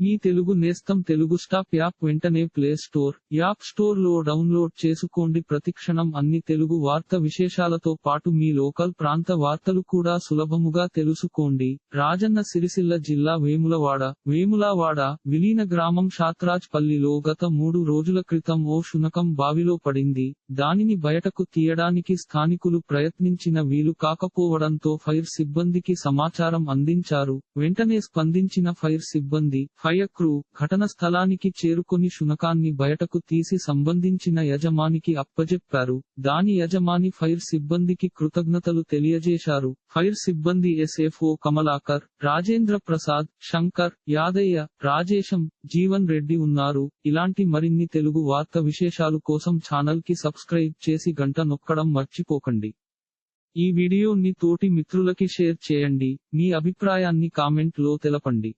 మీ తెలుగు నేస్తం Telugu stop app వెంటనే play store app స్టోర్లో డౌన్లోడ్ చేసుకోండి. ప్రతిక్షణం అన్ని తెలుగు వార్త విశేషాలతో పాటు మీ లోకల్ ప్రాంత వార్తలు కూడా సులభముగా తెలుసుకోండి. రాజన్న సిరిసిల్ల జిల్లా వేములవాడ వేములవాడ విలీన గ్రామం షాత్రాజ్ పల్లిలో గత మూడు రోజుల క్రితం ఓ శునకం బావిలో పడింది. దానిని బయటకు తీయడానికి స్థానికులు ప్రయత్నించిన వీలు కాకపోవడంతో ఫైర్ సిబ్బందికి సమాచారం అందించారు. వెంటనే స్పందించిన ఫైర్ సిబ్బంది ఫైర్ క్రూ ఘటన స్థలానికి చేరుకొని శునకాన్ని బయటకు తీసి సంబంధించిన యజమానికి అప్పజెప్పారు. దాని యజమాని ఫైర్ సిబ్బందికి కృతజ్ఞతలు తెలియజేశారు. ఫైర్ సిబ్బంది ఎస్ఎఫ్ఓ కమలాకర్ రాజేంద్ర ప్రసాద్ శంకర్ యాదయ్య రాజేశం జీవన్ రెడ్డి ఉన్నారు. ఇలాంటి మరిన్ని తెలుగు వార్త విశేషాలు కోసం ఛానల్కి సబ్స్క్రైబ్ చేసి గంట నొక్కడం మర్చిపోకండి. ఈ వీడియోని తోటి మిత్రులకి షేర్ చేయండి. మీ అభిప్రాయాన్ని కామెంట్లో తెలపండి.